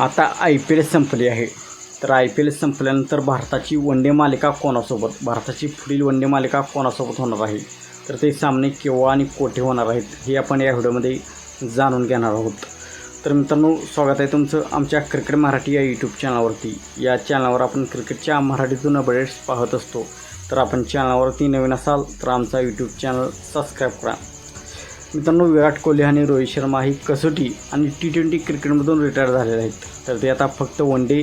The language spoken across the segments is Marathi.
आता आय पी एल संपली आहे. तर आय पी एल संपल्यानंतर भारताची वनडे मालिका कोणासोबत? भारताची पुढील वनडे मालिका कोणासोबत होणार आहे? तर ते सामने केव्हा आणि कोठे होणार आहेत हे आपण या व्हिडिओमध्ये जाणून घेणार आहोत. तर मित्रांनो स्वागत आहे तुमचं आमच्या क्रिकेट मराठी या यूट्यूब चॅनलवरती. या चॅनलवर आपण क्रिकेटच्या मराठीतून अपडेट्स पाहत असतो. तर आपण चॅनलवरती नवीन असाल तर आमचा यूट्यूब चॅनल सबस्क्राईब करा. मित्रांनो विराट कोहली आणि रोहित शर्मा ही कसोटी आणि टी ट्वेंटी क्रिकेटमधून रिटायर झालेले आहेत. तर ते आता फक्त वन डे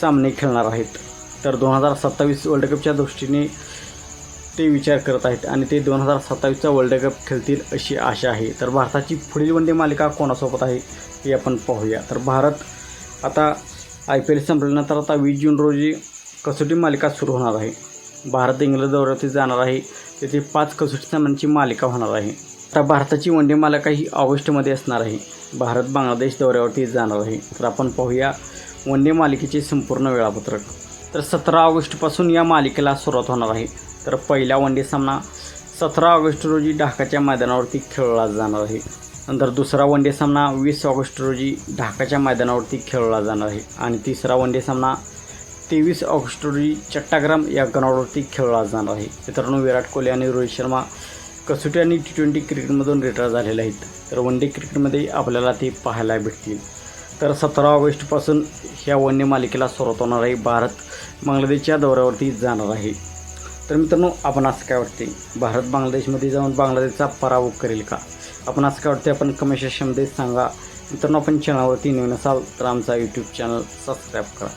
सामने खेळणार आहेत. तर दोन हजार सत्तावीस वर्ल्ड कपच्या दृष्टीने ते विचार करत आहेत आणि ते दोन हजार सत्तावीसचा वर्ल्ड कप खेळतील अशी आशा आहे. तर भारताची पुढील वन डे मालिका कोणासोबत आहे हे आपण पाहूया. तर भारत आता आय पी एल संपल्यानंतर आता वीस जून रोजी कसोटी मालिका सुरू होणार आहे. भारत इंग्लंड दौऱ्यावरती जाणार आहे. तेथे पाच कसोटी सामन्यांची मालिका होणार आहे. आता भारताची वनडे मालिका ही ऑगस्टमध्ये असणार आहे. भारत बांगलादेश दौऱ्यावरती जाणार आहे. तर आपण पाहूया वनडे मालिकेचे संपूर्ण वेळापत्रक. तर सतरा ऑगस्टपासून या मालिकेला सुरुवात होणार आहे. तर पहिला वनडे सामना सतरा ऑगस्ट रोजी ढाकाच्या मैदानावरती खेळला जाणार आहे. नंतर दुसरा वनडे सामना वीस ऑगस्ट रोजी ढाकाच्या मैदानावरती खेळला जाणार आहे. आणि तिसरा वनडे सामना तेवीस ऑगस्ट रोजी चट्टाग्राम या गणावरती खेळला जाणार आहे. मित्रांनो विराट कोहली आणि रोहित शर्मा कसोटी आणि टी ट्वेंटी क्रिकेटमधून रिटायर झालेले आहेत. तर वन डे क्रिकेटमध्ये आपल्याला ते पाहायला भेटतील. तर सतरा ऑगस्टपासून ह्या वन्य मालिकेला सुरुवात होणार आहे. भारत बांगलादेशच्या दौऱ्यावरती जाणार आहे. तर मित्रांनो आपण असं काय वाटते? भारत बांगलादेशमध्ये जाऊन बांगलादेशचा पराभव करेल का? आपण असं काय वाटते? आपण कमेंट सेक्शनमध्ये सांगा. मित्रांनो आपण चॅनलवरती नवीन असाल तर आमचा यूट्यूब चॅनल सबस्क्राईब करा.